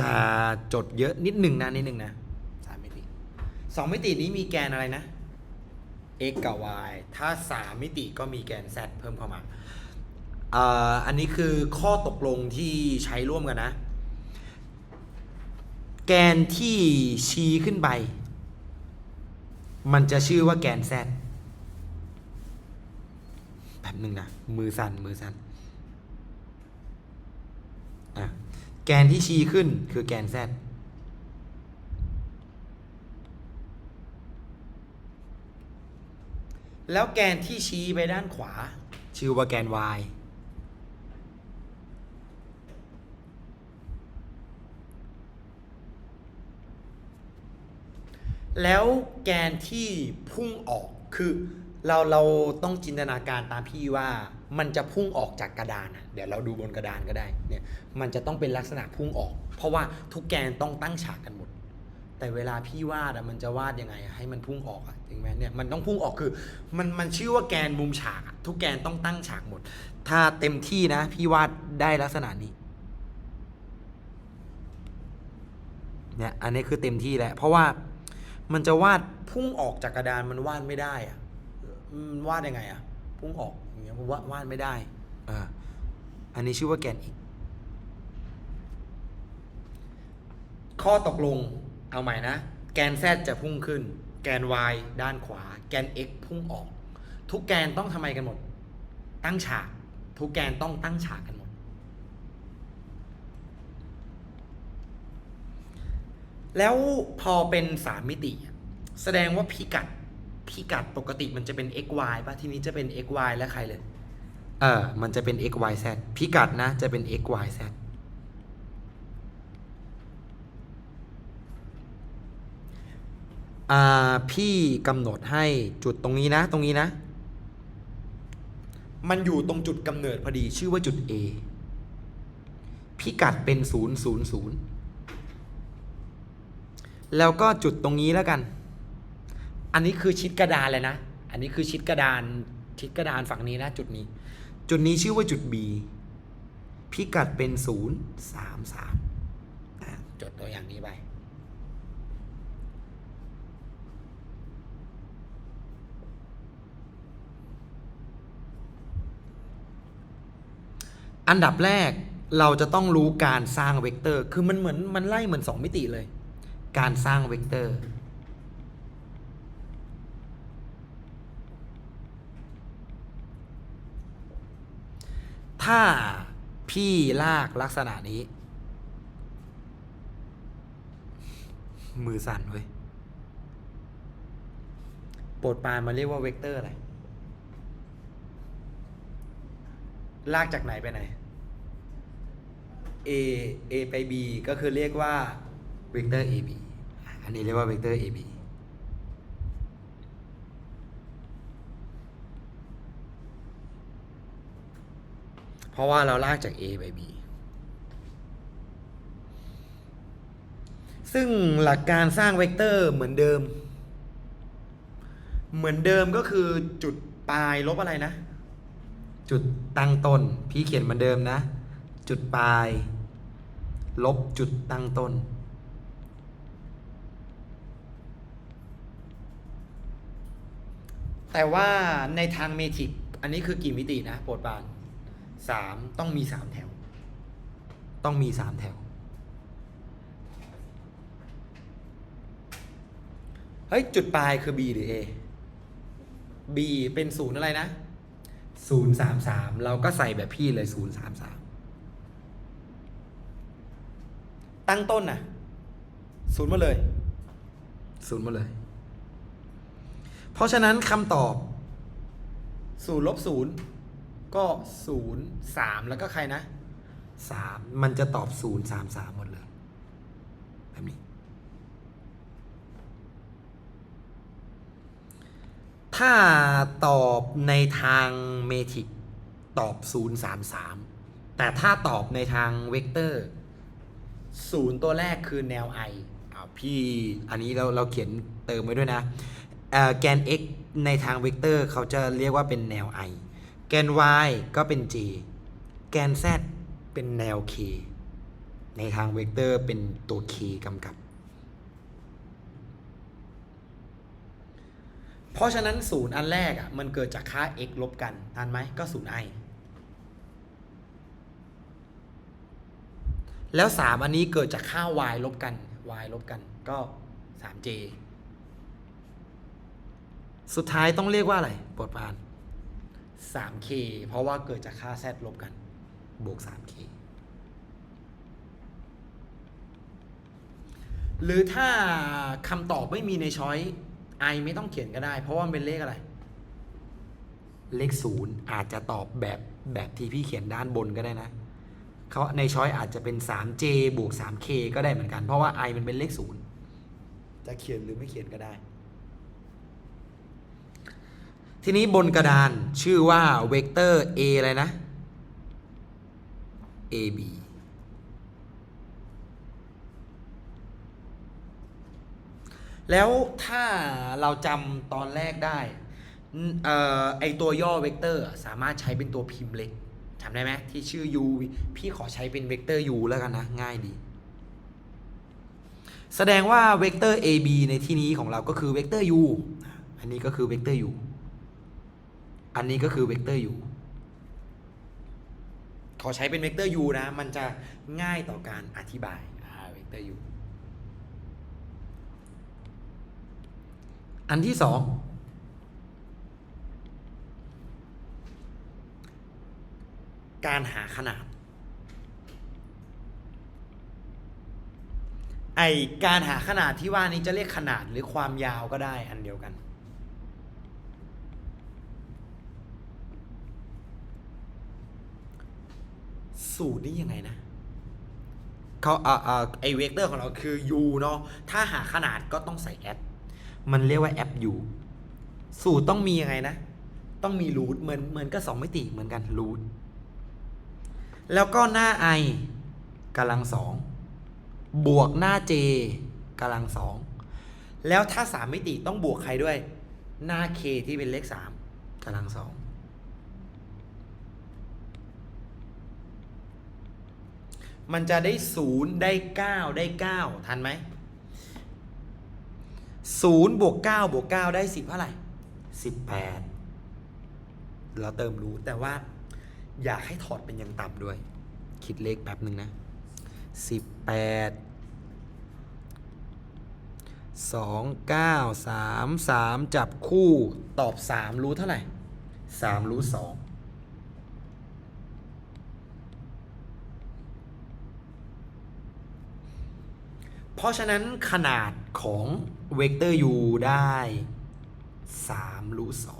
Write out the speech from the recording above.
จะจดเยอะนิดหนึ่งนะนิดหนึ่งนะสามมิติสองมิตินี้มีแกนอะไรนะ x กับ y ถ้าสามมิติก็มีแกน z เพิ่มเข้ามาอันนี้คือข้อตกลงที่ใช้ร่วมกันนะ แกนที่ชี้ขึ้นไป มันจะชื่อว่าแกน z แป๊บหนึ่งนะ มือสั่นมือสั่นอะ แกนที่ชี้ขึ้นคือแกน z แล้วแกนที่ชี้ไปด้านขวา ชื่อว่าแกน y แล้วแกนที่พุ่งออกคือเราเราต้องจินตนาการตามพี่ว่า มันจะพุ่งออกจากกระดานอะเดี๋ยวเราดูบนกระดานก็ได้เนี่ยมันจะต้องเป็นลักษณะพุ่งออก เพราะว่าทุกแกนต้องตั้งฉากกันหมด แต่เวลาพี่วาดอะมันจะวาดยังไงให้มันพุ่งออกอะถึงแม้เนี่ยมันต้องพุ่งออกคือมันมันชื่อว่าแกนมุมฉากทุกแกนต้องตั้งฉากหมด ถ้าเต็มที่นะ พี่วาดได้ลักษณะนี้เนี่ยอันนี้คือเต็มที่แล้วเพราะว่ามันจะวาดพุ่งออกจากกระดานมันวาดไม่ได้อะมันวาดยังไงอะ พุ่งออกอย่างเงี้ยมันวาดวาดไม่ได้อ่าอันนี้ชื่อว่าแกนอีก ข้อตกลงเอาใหม่นะ แกน z จะพุ่งขึ้น แกน y ด้านขวา แกน x พุ่งออก ทุกแกนต้องทำไมกันหมด ตั้งฉาก ทุกแกนต้องตั้งฉากกันหมด แล้วพอเป็นสามมิติ แสดงว่าพิกัด พิกัดปกติมันจะเป็น x y ป่ะทีนี้จะเป็น x y และใครเลยเออมันจะเป็น x y z พิกัดนะจะเป็น x y z อ่าพี่กำหนดให้จุดตรงนี้นะตรงนี้นะ มันอยู่ตรงจุดกำเนิดพอดีชื่อว่าจุด A พิกัดเป็น 0 0 0 แล้วก็จุดตรงนี้แล้วกัน อันนี้คือชิดกระดานเลยนะ อันนี้คือชิดกระดานชิดกระดานฝั่งนี้นะจุดนี้ จุดนี้ชื่อว่าจุด B พิกัดเป็น0 3 3จดตัวอย่างนี้ไปอันดับแรกเราจะต้องรู้การสร้างเวกเตอร์ คือมันเหมือนมันไล่เหมือน 2 มิติเลย การสร้างเวกเตอร์ ถ้าพี่ลากลักษณะนี้ มือสั่นเว้ยโปรดปรานมาเรียกว่าเวกเตอร์อะไร ลากจากไหนไปไหน A A ไป B ก็คือเรียกว่าเวกเตอร์ AB อะอันนี้เรียกว่าเวกเตอร์ AB เพ ราะว่าเราลากจาก A ไป B ซึ่งหลักการสร้างเวกเตอร์เหมือนเดิม เหมือนเดิมก็คือจุดปลายลบอะไรนะ จุดตั้งต้น พี่เขียนเหมือนเดิมนะ จุดปลาย ลบจุดตั้งต้น แต่ว่าในทางเมทริกอันนี้คือกี่มิตินะโปรดปราน สามต้องมีสามแถว ต้องมีสามแถว เฮ้ย จุดปลายคือ B หรือ A B เป็นศูนย์อะไรนะศูนย์สามสามเราก็ใส่แบบพี่เลยศูนย์สามสามตั้งต้นน่ะศูนย์มาเลยศูนย์มาเลย เพราะฉะนั้นคำตอบศูนย์ลบศูนย์ ก็ศูนย์สามแล้วก็ใครนะสามมันจะตอบศูนย์สามสามหมดเลยแบบนี้ ถ้าตอบในทางเมทริกตอบ033แต่ถ้าตอบในทางเวกเตอร์ศูนย์ตัวแรกคือแนว i อ้าพี่อันนี้เราเราเขียนเติมไว้ด้วยนะเอ่อแกน x ในทางเวกเตอร์เขาจะเรียกว่าเป็นแนว i แกน y ก็เป็น j แกน z เป็นแนว k ในทางเวกเตอร์เป็นตัว k กำกับ เพราะฉะนั้นศูนย์อันแรกอะมันเกิดจากค่า x ลบกันทันไหมก็ศูนย์ i แล้ว 3 อันนี้เกิดจากค่า y ลบกัน y ลบกันก็ 3j สุดท้ายต้องเรียกว่าอะไรบทบาน 3k เพราะว่าเกิดจากค่า z ลบกัน บวก 3k หรือถ้าคำตอบไม่มีในช้อย i ไม่ต้องเขียนก็ได้ เพราะว่ามันเป็นเลขอะไร เลขศูนย์อาจจะตอบแบบแบบที่พี่เขียนด้านบนก็ได้นะเขาในช้อยอาจจะเป็น 3j บวก 3k ก็ได้เหมือนกัน เพราะว่า i มันเป็นเลขศูนย์จะเขียนหรือไม่เขียนก็ได้ ทีนี้บนกระดานชื่อว่าเวกเตอร์ a อะไรนะ ab แล้วถ้าเราจำตอนแรกได้อไอตัวย่อเวกเตอร์สามารถใช้เป็นตัวพิมพ์เล็กจำได้ไหมที่ชื่อ u พี่ขอใช้เป็นเวกเตอร์ u แล้วกันนะ ง่ายดี แสดงว่าเวกเตอร์ ab ในที่นี้ของเราก็คือเวกเตอร์ u อันนี้ก็คือเวกเตอร์ u อันนี้ก็คือเวกเตอร์ u ขอใช้เป็นเวกเตอร์ u นะ มันจะง่ายต่อการอธิบายอ่าเวกเตอร์ u อันที่สองการหาขนาด ไอการหาขนาดที่ว่านี้จะเรียกขนาดหรือความยาวก็ได้อันเดียวกัน สูตรนี่ยังไงนะเขาเอ่าอ่าไอเวกเตอร์ของเราคือ u เนาะถ้าหาขนาดก็ต้องใส่แอดมันเรียกว่าแอป u สูตรต้องมียังไงนะ ต้องมีรูทเหมือนเหมือนกับสองมิติเหมือนกันรูทแล้วก็หน้า i กำลังสองบวกหน้า j กำลังสองแล้วถ้าสามมิติต้องบวกใครด้วย หน้า k ที่เป็นเลขสามกำลังสอง มันจะได้ศูนย์ได้เก้าได้เก้าทันไหมศูนย์บวกเก้าบวกเก้าได้สิบเท่าไหร่สิบแปดเราเติมรู้แต่ว่า อยากให้ถอดเป็นอยังต่ำด้วย คิดเลขแป๊บหนึ่งนะสิบแปดสองเก้าสามสามจับคู่ตอบสามรู้เท่าไหร่สามรู้สอง เพราะฉะนั้นขนาดของเวกเตอร์ u ได้สามรู้สอง